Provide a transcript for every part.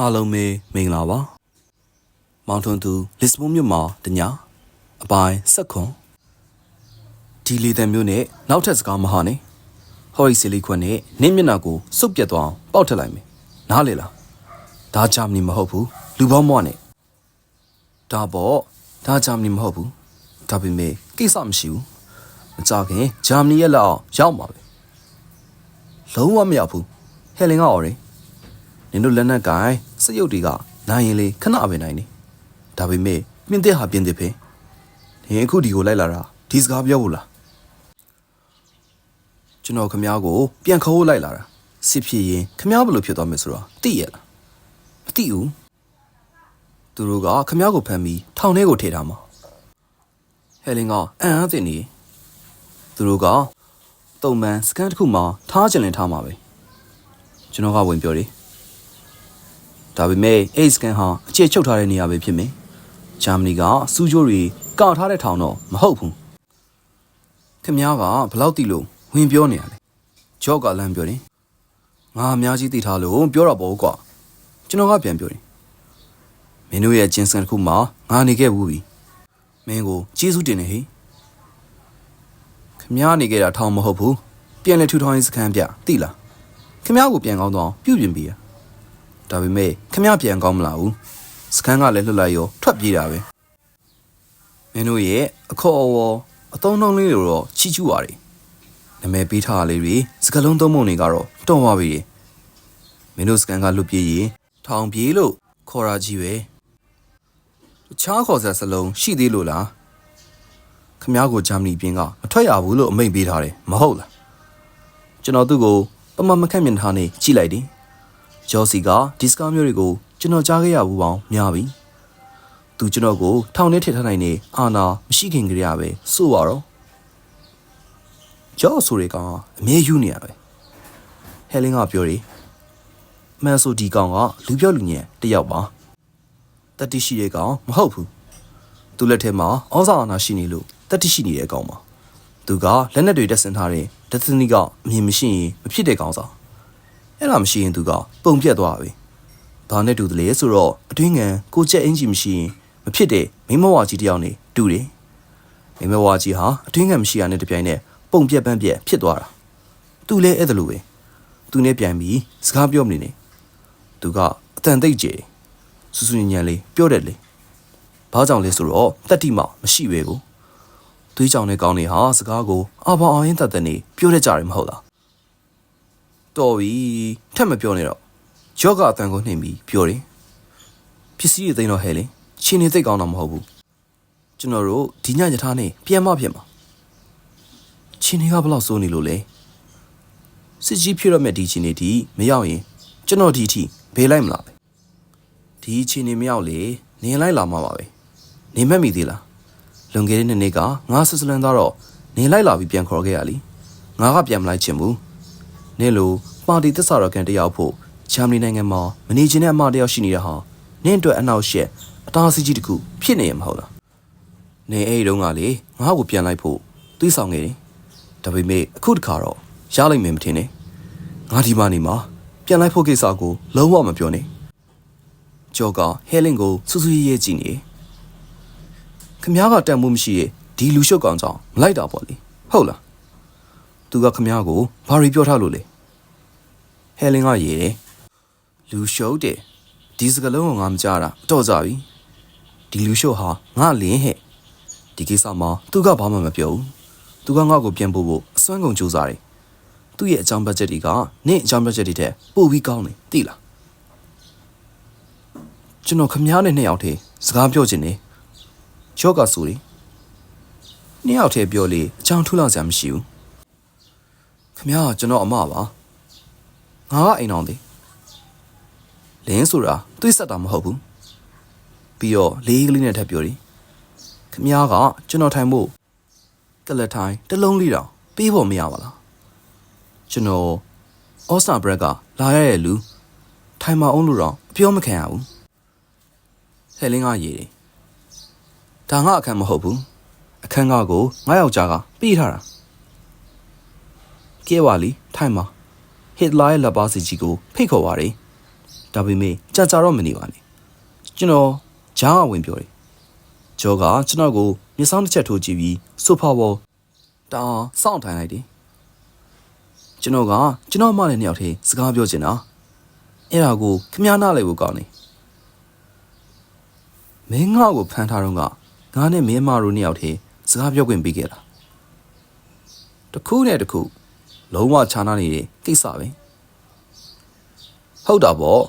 အားလုံးပဲမင်္ဂလာပါမောင်ထွန်းသူလစ်ဘွန်မြို့မှာတညာအပိုင်းဆက်ခွန်ဒီလီတန်မျိုးနဲ့နောက်ထပ်စကားမဟာနဲ့ဟော်ရီစီလီခွန်းနဲ့နင်းမျက်နှာကိုစုပ်ပြတ်သွားအောင်ပေါက်ထက်လိုက်မယ်နားလေလားဒါဂျာမနီမဟုတ်ဘူးလူပေါင်းမွားနဲ့ဒါပေါ့ဒါဂျာမနီမဟုတ်ဘူးဒါပေမဲ့ကိစ္စမရှိဘူးမကြခင်ဂျာမနီရဲ့လက်အောက်ရောက်မှာပဲလုံးဝမရောက်ဘူးဟယ်လင်ကအော်ရင် နင်တို့လက်နက်ကင်စက်ရုပ်တွေကနိုင်ရင်လေခဏပဲနိုင်နေဒါပေမဲ့မြင့်တဲ့ဟာပြင်းတဲ့ဖေနင်အခုဒီကိုလိုက်လာတာဒီစကားပြောဖို့လားကျွန်တော်ခမားကို ပြန်ခေါ်ဖို့လိုက်လာတာစစ်ဖြစ်ရင်ခမားဘယ်လိုဖြစ်သွားမယ်ဆိုတော့သိရလားမသိဘူးသူတို့ကခမားကိုဖမ်းပြီးထောင်ထဲကိုထည့်ထားမှာဟယ်လင်ကအံ့အားသင့်နေသူတို့ကတုံမှန်စကန်တစ်ခုမှာထားချင်လင်ထားမှာပဲကျွန်တော်ကဝင်ပြောတယ် ဒါပေမဲ့အိတ်စကန်ဟာအခြေချုပ်ထားတဲ့နေရာပဲဖြစ်မယ်။ဂျာမနီကစူးကြိုးတွေကာထားတဲ့ထောင်တော့မဟုတ်ဘူး။ခင်ဗျားကဘယ်လောက်တိလို့ဝင်ပြောနေရလဲ။ဂျော့ကလမ်းပြောတယ်။ငါအများကြီးသိထားလို့ပြောတာပေါ့ကွာ။ကျွန်တော်ကပြန်ပြောတယ်။မင်းတို့ရဲ့ကျင်းစံတစ်ခုမှာငါနေခဲ့ဘူးပြီ။မင်းကိုကျေးဇူးတင်နေဟေ့။ခင်ဗျားနေခဲ့တာထောင်မဟုတ်ဘူး။ပြန်လဲထူထောင်ရေးစခန်းပြသိလား။ခင်ဗျားကိုပြန်ကောင်းတော့ပြုတ်ပြင်ပြီးရ။ ဒါပေမဲ့ခမရပြန်ကောင်းမလားဘူးစကန်ကလည်းလွတ်လိုက်ရောထွက်ပြေးတာပဲမင်းတို့ရဲ့အခေါ်အဝေါ်အသုံးနှုန်းလေးတွေတော့ချီးကျူးပါတယ်နာမည်ပေးထားတာလေးတွေစကလုံးသုံးပုံတွေကတော့တော်ပါပြီမင်းတို့စကန်ကလွတ်ပြေးရင်ထောင်ပြေးလို့ခေါ်ရာကြီးပဲတခြားခေါ်ဆက်စလုံးရှိသေးလို့လားခမရကိုဂျာမနီပြင်းကမထွက်ရဘူးလို့အမိန့်ပေးထားတယ်မဟုတ်လားကျွန်တော်သူ့ကိုပမမခန့်မြင်ထားနေကြည့်လိုက်တယ် ဂျော်စီကဒီစကားမျိုးတွေကိုကျွန်တော်ကြားခဲ့ရဘူးပေါင်းများပြီ။သူကျွန်တော်ကိုထောင်ထဲထည့်ထားနိုင်နေအာနာမရှိခင်ကလေးရပဲစိုးပါတော့။ဂျော်ဆိုတွေကောင်ကအမြဲယူနေရပဲ။ဟဲလင်းကပြောတယ်။မန်ဆိုဒီကောင်ကလူပြောလူညံတယောက်ပါ။တတိရှိတဲ့ကောင်မဟုတ်ဘူး။သူလက်ထဲမှာဩဇာအာဏာရှိနေလို့တတိရှိနေတဲ့ကောင်ပါ။သူကလက်နက်တွေတက်ဆင်ထားတဲ့ဒသနီကအမြင်မရှိရင်မဖြစ်တဲ့ကောင်စား။ အဲ့ဒါမရှိရင်သူကပုံပြတ်သွားပြီ။ဘာနဲ့တူတယ်လဲဆိုတော့အတွင်းငံကိုချက်အင်ဂျီမရှိရင်မဖြစ်တဲ့မိမဝါကြီးတယောက်နေတူတယ်။မိမဝါကြီးဟာအတွင်းငံမရှိရတဲ့တပြိုင်နက်ပုံပြတ်ပန်းပြတ်ဖြစ်သွားတာ။သူလည်းအဲ့ဒါလိုပဲ။သူနဲ့ပြန်ပြီးစကားပြောမနေနဲ့။သူကအတန်သိတ်ကြည်စူးစူးညံ့လေးပြောတယ်လေ။ဘာကြောင့်လဲဆိုတော့တတိမမရှိပဲကို။သွေးကြောင်တဲ့ကောင်းနေဟာစကားကိုအဘောင်အောင်ရင်တတ်တဲ့နေပြောတတ်ကြတယ်မဟုတ်လား။ တော်ပြီထက်မပြောနဲ့တော့ဂျော့ကအတန်ကိုနှိမ်ပြီးပြောတယ်ပစ္စည်းတွေသိမ်းတော့ဟဲ့လေချင်းနေသိပ်ကောင်းတာမဟုတ်ဘူးကျွန်တော်တို့ဒီညညထားနေပြန်မဖြစ်မှာချင်းနေကဘယ်လောက်စိုးနေလို့လဲစစ်ကြီးဖြစ်ရမယ့်ဒီချင်းနေဒီမရောက်ရင်ကျွန်တော်ဒီအထိဘေးလိုက်မလားပဲဒီချင်းနေမရောက်လေနင်လိုက်လာမှာပါပဲနေမက်မိသေးလားလွန်ခဲ့တဲ့နှစ်နေ့ကငါဆစ်စလန်သားတော့နင်လိုက်လာပြီးပြန်ခေါ်ခဲ့ရလीငါကပြန်မလိုက်ချင်ဘူး နေ့လိုပါတီသစ္စာတော်ကန်တယောက်ဖို့ဂျာမနီနိုင်ငံမှာမနေချင်တဲ့အမတယောက်ရှိနေတဲ့ဟာနင့်အတွက်အနောက်ရှက်အသားစီးကြီးတစ်ခုဖြစ်နေရမှာဟုတ်လားနေအဲ့ဒီတုန်းကလေငါ့ကိုပြန်လိုက်ဖို့တွေးဆောင်ခဲ့တယ်ဒါပေမဲ့အခုတခါတော့ရလိုက်မယ်မထင်နဲ့ငါဒီမှာနေမှာပြန်လိုက်ဖို့ကိစ္စကိုလုံးဝမပြောနဲ့ကျော်ကဟဲလင်ကိုစူးစူးရဲရဲကြည့်နေခမားကတန်မှုမရှိရဲ့ဒီလူရှုပ်ကောင်ကြောင့်မလိုက်တာပေါ့လေဟုတ်လား သူကခမ ्या ကိုဘာရီပြောထားလို့လဲဟဲလင်းကရေတယ်လူရှုပ်တယ်ဒီစကလုံးကိုငါမကြတာအတော့ကြပြီဒီလူရှုပ်ဟာငါလင်းဟဲ့ဒီကိစ္စမှာသူကဘာမှမပြောဘူးသူကငါ့ကိုပြန်ပို့ဖို့အစွမ်းကုန်ကြိုးစားတယ်သူ့ရဲ့အကြောင်းဘတ်ဂျက်တွေကနင့်အကြောင်းဘတ်ဂျက်တွေထက်ပိုပြီးကောင်းတယ်သိလားကျွန်တော်ခမ ्या နဲ့နှစ်ယောက်တည်းစကားပြောချင်တယ်ချော့ကဆူတယ်နှစ်ယောက်တည်းပြောလေအကြောင်းထူးလောက်စရာမရှိဘူးခ မရကျွန်တော်အမပါငါကအိမ်အောင်သေးလင်းဆိုတာတွေးဆက်တာမဟုတ်ဘူးပြီးတော့လေးကလေးနဲ့ထပ်ပြောတယ်ခမရကကျွန်တော်ထိုင်ဖို့ကလတ်ထိုင်တစ်လုံးလေးတောင်ပေးဖို့မရပါလားကျွန်တော်အော်စတာဘရက်ကလာရတဲ့လူထိုင်မအောင်လို့တော့အပြောမခံရဘူးဟဲလင်းကရေးတယ်ဒါငါအခန်းမဟုတ်ဘူးအခန်းကကိုငါယောက်ျားကပေးထားတာ ကဲပါလီထိုင်ပါဟစ်လာရဲ့လက်ပါစီကြီးကိုဖိတ်ခေါ်ပါရယ်ဒါပေမဲ့ကြာကြာတော့မနေပါနဲ့ကျွန်တော်ဂျားကဝင်ပြောတယ်ဂျောကကျွန်တော်ကိုမျက်စောင်းတစ်ချက်ထိုးကြည့်ပြီးဆိုဖာပေါ်တောင်းစောင့်ထိုင်လိုက်တယ်ကျွန်တော်ကကျွန်တော်အမနဲ့နှစ်ယောက်ထဲစကားပြောချင်တာအဲ့ဒါကိုခမည်းနားလိုက်ဖို့ကောင်းတယ်မင်းငါ့ကိုဖမ်းထားတော့ကငါနဲ့မင်းမတို့နှစ်ယောက်ထဲစကားပြောခွင့်ပေးခဲ့တာတစ်ခုနဲ့တစ်ခု လုံးဝခြားနားနေတဲ့ကိစ္စပဲဟုတ်တာပေါ့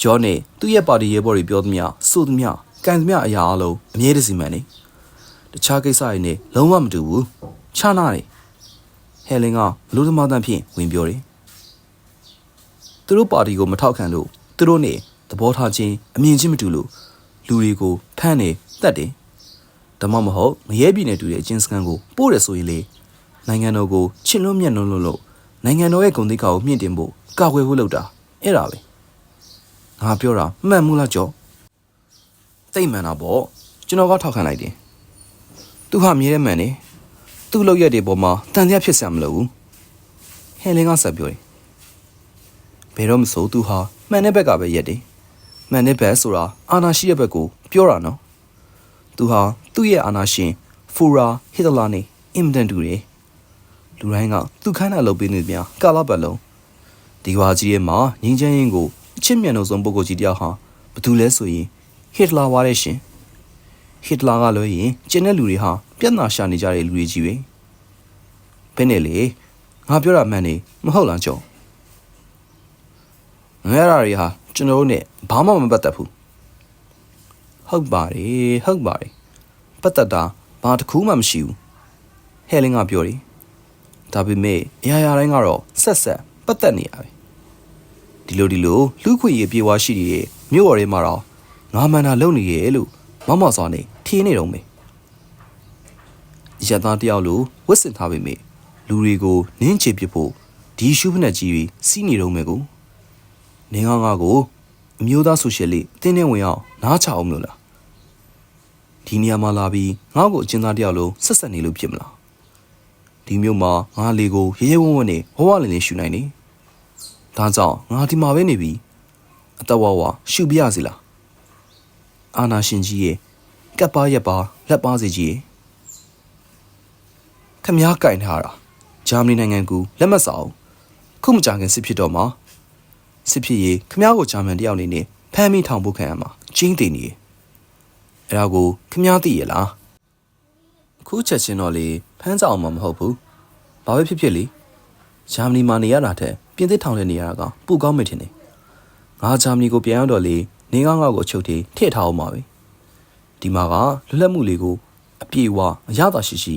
ဂျောနဲ့သူ့ရဲ့ပါတီရဲဘော်တွေပြောသမျှဆိုသမျှကန်သမျှအရာအလုံးအမြဲတစေမှန်နေတခြားကိစ္စတွေနဲ့လုံးဝမတူဘူးခြားနားတယ်ဟယ်လင်ကလူသမားတန်းဖြင့်ဝင်ပြောတယ်သူတို့ပါတီကိုမထောက်ခံလို့သူတို့နဲ့သဘောထားချင်းအမြင်ချင်းမတူလို့လူတွေကိုဖမ်းနေတတ်တယ်ဒါမှမဟုတ်ငရဲပြည်နယ်တူတဲ့အချင်းစကန်ကိုပို့ရဆိုရင်လေ နိုင်ငံတော်ကိုချစ်လွန်းမြတ်လွန်းလို့လို့နိုင်ငံတော်ရဲ့ဂုဏ်သိက္ခာကိုမြင့်တင်ဖို့ကာကွယ်ဖို့လုပ်တာအဲ့ဒါပဲငါပြောတာမှန်မှုလားကြောသိမ့်မှန်တာပေါ့ကျွန်တော်ကထောက်ခံလိုက်တယ်သူဟာမြဲတဲ့မှန်နေသူ့လောက်ရက်တွေပေါ်မှာတန်တရားဖြစ်စရာမလိုဘူးဟဲလင်းကဆက်ပြောတယ်ဘယ်တော့မဆိုသူဟာမှန်တဲ့ဘက်ကပဲရက်တယ်မှန်တဲ့ဘက်ဆိုတာအာနာရှိတဲ့ဘက်ကိုပြောတာနော်သူဟာသူ့ရဲ့အာနာရှင်ဖူရာဟစ်တလာနဲ့အင်မတန်တူတယ် လူတိုင်းကသူ့ခိုင်းတာလုပ်ပေးနေပြန်ကာလပတ်လုံးဒီကွာကြီးရဲ့မှာငင်းချမ်းရင်ကိုအချစ်မြတ်လို့ဆုံးပုဂ္ဂိုလ်ကြီးတယောက်ဟာဘာတူလဲဆိုရင်ဟစ်တလာဝါတဲ့ရှင်ဟစ်တလာကလို့ရင်ကျင်းတဲ့လူတွေဟာပြဿနာရှာနေကြတဲ့လူတွေကြီးပဲဘယ်နဲ့လေငါပြောတာမှန်နေမဟုတ်လားကျော်ငါရတာတွေဟာကျွန်တော်တို့နဲ့ဘာမှမပတ်သက်ဘူးဟုတ်ပါတယ်ဟုတ်ပါတယ်ပတ်သက်တာဘာတစ်ခုမှမရှိဘူးဟဲလင်းကပြောတယ် ဒါပေမဲ့အရာရာတိုင်းကတော့ဆက်ဆက်ပတ်သက်နေရပဲဒီလိုဒီလိုလူခွေရပြေဝါရှိနေတဲ့မြို့တော်ထဲမှာတော့ငါမန္တာလုံနေရဲ့လို့မမစောနေထင်းနေတော့မယ်ရတသားတယောက်လိုဝတ်ဆင်ထားပေမဲ့လူတွေကိုနင်းချေပစ်ဖို့ဒီရှုဖနက်ကြီးတွေစီးနေတော့မယ်ကိုနင်းငါငါကိုအမျိုးသားဆိုရှယ်လစ်အတင်းနဲ့ဝင်အောင်နားချအောင်မလို့လားဒီနေရာမှာလာပြီးငါ့ကိုအကျဉ်းသားတယောက်လိုဆက်ဆက်နေလို့ဖြစ်မလား ဒီမျိုးမှာငါလေကိုရဲရဲဝံ့ဝံ့နဲ့ဝဝလင်းလင်းရှူနိုင်နေဒါကြောင့်ငါဒီမှာပဲနေပြီးအသက်ဝဝရှူပြရစီလားအာနာရှင်ကြီးရဲ့ကပ်ပါရက်ပါလက်ပါစီကြီးရဲ့ခမားကင်ထားတာဂျာမနီနိုင်ငံကူလက်မစောက်ခုမကြခင်စစ်ဖြစ်တော့မှာစစ်ဖြစ်ရေးခမားကိုဂျာမန်တယောက်အနေနဲ့ဖမ်းမိထောင်ဖို့ခံရမှာချင်းတည်နေတယ်အဲ့ဒါကိုခမားသိရလားခုချက်ချင်းတော့လေ ဖမ်းကြအောင်မှမဟုတ်ဘူးဘာပဲဖြစ်ဖြစ်လေဂျာမနီမှာနေရတာတဲ့ပြင်သစ်ထောင်ထဲနေရတာကပိုကောင်းမယ်ထင်တယ်ငါဂျာမနီကိုပြန်ရောက်တော့လေနေငါငါကိုချုပ်တီထည့်ထားအောင်ပါပဲဒီမှာကလွတ်လပ်မှုလေးကိုအပြေအဝအရသာရှိရှိ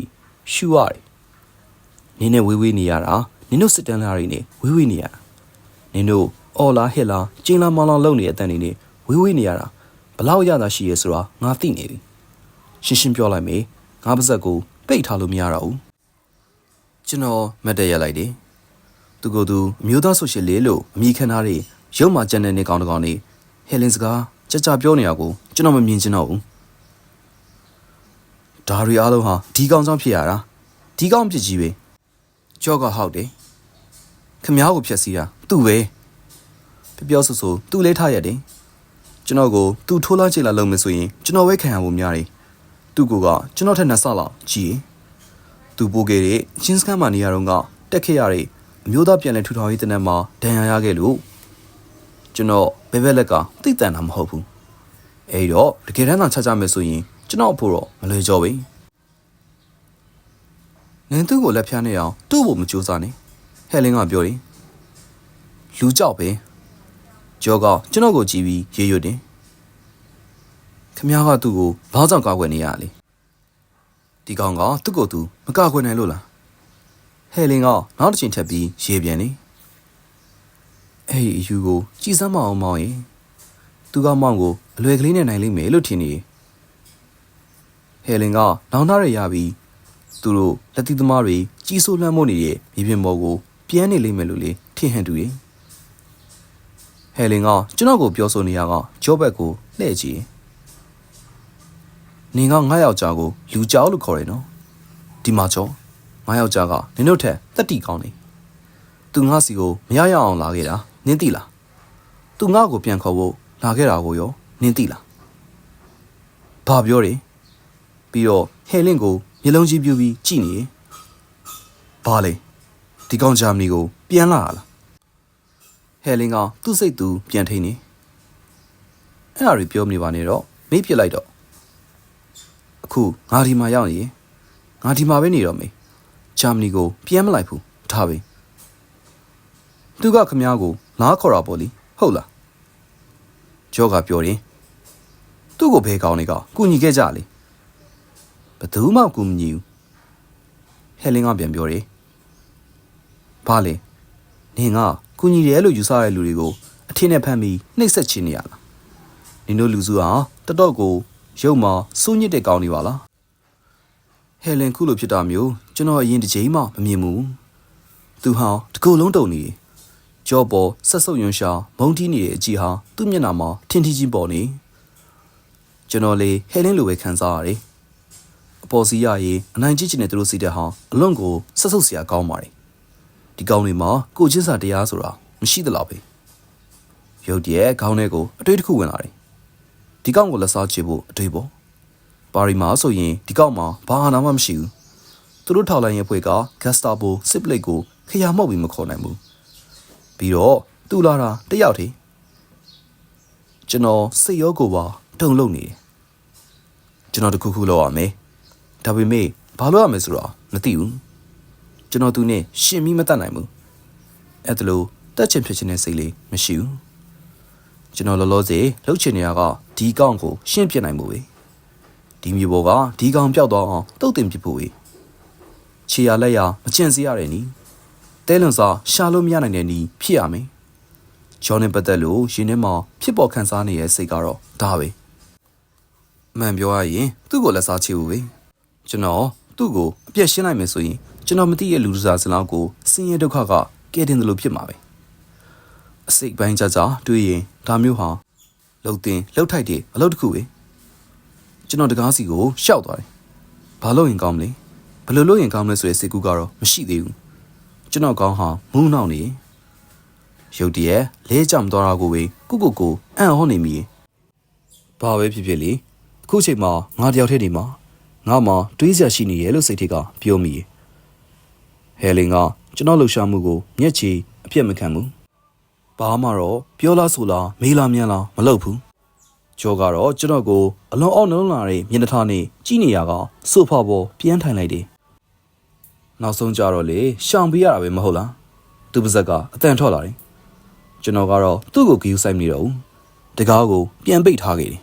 ရှူရတယ်နင်းနဲ့ဝေးဝေးနေရတာနင်းတို့စစ်တမ်းလာတွေနဲ့ဝေးဝေးနေရတာနင်းတို့အော်လာဟစ်လာကျင်းလာမောင်းလောင်လုပ်နေတဲ့အတန်တွေနဲ့ဝေးဝေးနေရတာဘလောက်ရတာရှိရဲဆိုတာငါသိနေပြီရှင်းရှင်းပြောလိုက်မေငါပါဇက်ကို ပိတ်ထားလို့မရတော့ဘူးကျွန်တော်မတ်တက်ရလိုက်တယ်သူကသူအမျိုးသားဆိုရှယ်လစ်လို့အမိခံထားတဲ့ရုပ်မှကျန်တဲ့နေကောင်းတကောင်နေဟဲလင်စကားကြကြပြောနေရကိုကျွန်တော်မမြင်ချင်တော့ဘူးဒါရီအားလုံးဟာဒီကောင်ကြောင့်ဖြစ်ရတာဒီကောင်ဖြစ်ကြီးပဲကြော့ကဟောက်တယ်ခမားကိုဖြက်စီးတာသူ့ပဲပြောပြောဆိုဆိုသူ့လဲထားရတယ်ကျွန်တော်ကိုသူ့ထိုးလာချေလာလုပ်မယ်ဆိုရင်ကျွန်တော်ဝဲခံရဖို့များတယ် သူ့ကိုကကျွန်တော်ထက်နှစ်ဆလောက်ကြီးသူပို့ခဲ့တဲ့ချင်းစကန်မာနေရာတော့ကတက်ခဲ့ရတဲ့အမျိုးသားပြန်လည်ထူထောင်ရေးတနက်မှာဒဏ်ရာရခဲ့လို့ကျွန်တော်ဘဲဘက်လက်ကသိတန်တာမဟုတ်ဘူးအဲ့တော့တကယ်တမ်းသာချကြမယ်ဆိုရင်ကျွန်တော်အဖို့တော့မလွယ်ကြောပဲနင်သူ့ကိုလက်ဖြန်းနေအောင်သူ့ဘုံမကြိုးစားနဲ့ဟဲလင်းကပြောတယ်လူကြောက်ပဲကြောကကျွန်တော်ကိုကြည့်ပြီးရေရွတ်တယ် ခမ ्या ကသူ့ကိုဘာကြောင့်ကောက်ွယ်နေရလဲဒီကောင်ကသူ့ကိုသူမကောက်ွယ်နိုင်လို့လားဟဲလင်းကနောက်တစ်ချိန်ထပ်ပြီးရေပြန်နေအဲ့ဒီအယူကိုကြည်စမ်းမအောင်မောင်းရင်သူကမောင်းကိုအလွယ်ကလေးနဲ့နိုင်လိမ့်မယ်လို့ထင်နေဟဲလင်ကနောင်သားရရပြီးသူတို့လက်သီးသမားတွေကြီးစိုးလွှမ်းမိုးနေတဲ့မြေပြင်ပေါ်ကိုပြန်နေလိမ့်မယ်လို့လေထင်ဟန်တူတယ်ဟဲလင်ကကျွန်တော်ကိုပြောဆိုနေရကဂျောဘက်ကိုလှည့်ကြည့် နင်ကငါယောက်ျားကိုလူကြောက်လို့ခေါ်တယ်နော်ဒီမှာကျော်ငါယောက်ျားကနင်တို့ထက်တက်တီကောင်းနေသူငါစီကိုမရရအောင်လာခဲ့တာနင်းသိလားသူငါ့ကိုပြန်ခေါ်ဖို့လာခဲ့တာကိုရောနင်းသိလားဘာပြောတယ်ပြီးတော့ဟဲလင့်ကိုမျက်လုံးကြီးပြူပြီးကြည့်နေဘာလဲဒီကောင်ဂျာမနီကိုပြန်လာလားဟဲလင့်ကသူ့စိတ်သူပြန်ထိန်နေအဲ့ဒါတွေပြောမနေပါနဲ့တော့မေးပြစ်လိုက်တော့ အခုငါဒီမှာရောက်နေရင်ငါဒီမှာပဲနေတော့မေးဂျာမနီကိုပြန်မလိုက်ဘူးထားပဲသူကခမားကိုလားခေါ်တာပေါ့လေဟုတ်လားကျောကပြောတယ်သူ့ကိုဘယ်ကောင်းနေကကုညီခဲ့ကြလေဘယ်သူမှကုမညီဘူးဟဲလင်းကပြန်ပြောတယ်ဘာလဲနင်ကကုညီတယ်လို့ယူဆတဲ့လူတွေကိုအထင်နဲ့ဖမ်းပြီးနှိပ်စက်ချင်နေရလားနင်တို့လူစုဟာတတော့ကို ရုပ်မှာစိုးညစ်တဲ့ကောင်းနေပါလားဟဲလင်ခုလိုဖြစ်တာမျိုးကျွန်တော်အရင်တစ်ချိန်မှမမြင်ဘူးသူဟာတကူလုံးတုံနေကြောပေါ်ဆက်ဆုပ်ယွန်းရှာမုံတီးနေတဲ့အကြည့်ဟာသူ့မျက်နှာမှာထင်ထီချင်းပေါ်နေကျွန်တော်လေဟဲလင်းလိုပဲခံစားရတယ်အပေါ်စီရရင်အနိုင်ကျင့်ချင်တဲ့သူတို့စီတဲ့ဟာအလွန်ကိုဆက်ဆုပ်စရာကောင်းပါတယ်ဒီကောင်းတွေမှာကိုချင်းစာတရားဆိုတာမရှိသလောက်ပဲရုတ်တရက်ခေါင်းထဲကိုအတွေးတစ်ခုဝင်လာတယ် ဒီကောင်းကိုလက်စားချေဖို့အတွေးပေါ့ပါရီမှာဆိုရင်ဒီကောက်မှာဘာအာဏာမှမရှိဘူးသူတို့ထောက်လိုင်းရဲ့ဖွဲ့ကဂက်စတာဘိုစစ်ပလိတ်ကိုခရမောက်ပြီးမခေါ်နိုင်ဘူးပြီးတော့သူလာတာတယောက်တည်းကျွန်တော်စိတ်ရောကိုယ်ပါတုံလုံးနေတယ်ကျွန်တော်တခုခုလောက်ရမယ်ဒါပေမဲ့ဘာလို့ရမလဲဆိုတော့မသိဘူးကျွန်တော်သူနဲ့ရှင်မိမတတ်နိုင်ဘူးအဲ့ဒါလို့တက်ချင်ဖြစ်ချင်တဲ့စိတ်လေးမရှိဘူး ကျွန်တော်လောလောဆယ်လှုပ်ချင်နေရကဒီကောင့်ကိုရှင်းပြနိုင်မှုပဲဒီမျိုးပေါ်ကဒီကောင်ပျောက်သွားအောင်တုတ်တင်ပစ်ဖို့ပဲခြေရလက်ရမကျင်စေရတဲ့နီတဲလွန်စာရှာလို့မရနိုင်တဲ့နီဖြစ်ရမယ်ဂျော်နဲ့ပတ်သက်လို့ရှင်ထဲမှာဖြစ်ပေါ်ခံစားနေတဲ့စိတ်ကတော့ဒါပဲမှန်ပြောရရင်သူ့ကိုလက်စားချေဖို့ပဲကျွန်တော်သူ့ကိုအပြက်ရှင်းလိုက်မယ်ဆိုရင်ကျွန်တော်မသိရဲ့လူစားစလောက်ကိုစင်းရဲဒုက္ခကကဲတင်တယ်လို့ဖြစ်မှာပဲ အစိတ်ပိုင်းကြကြတွေးရင်ဒါမျိုးဟာလှုပ်တင်လှုပ်ထိုက်တယ်အလုပ်တစ်ခုပဲကျွန်တော်တကားစီကိုရှောက်သွားတယ်ဘာလို့ရင်ကောင်းမလဲဘယ်လိုလုပ်ရင်ကောင်းမလဲဆိုတဲ့စိတ်ကူးကတော့မရှိသေးဘူးကျွန်တော်ကောင်းဟာမူးနှောက်နေရုတ်တရက်လဲကြမသွားတာကိုပဲကုကုကိုအံ့ဟောနေမိဘာပဲဖြစ်ဖြစ်လေအခုချိန်မှာငါတယောက်တည်းနေမှာငါမှတွေးစရာရှိနေရဲ့လို့စိတ်ထက်ကပြောမိဟဲလင်ကကျွန်တော်လှူရှာမှုကိုမျက်ခြေအပြတ်မခံဘူး ဘာမှတော့ပြောလားဆိုလားမေးလားမြန်လားမလုပ်ဘူးကျော်ကတော့ကျွန်တော်ကိုအလွန်အောက်နှလုံးလာတဲ့မျက်နှာထားနဲ့ကြည့်နေရကဆိုဖာပေါ်ပြန်ထိုင်လိုက်တယ်နောက်ဆုံးကြတော့လေရှောင်ပေးရတာပဲမဟုတ်လားသူပါဇက်ကအတန်ထွက်လာတယ်ကျွန်တော်ကတော့သူ့ကိုဂီယူဆိုင်မနေတော့ဘူးတကားကိုပြန်ပိတ်ထားခဲ့တယ်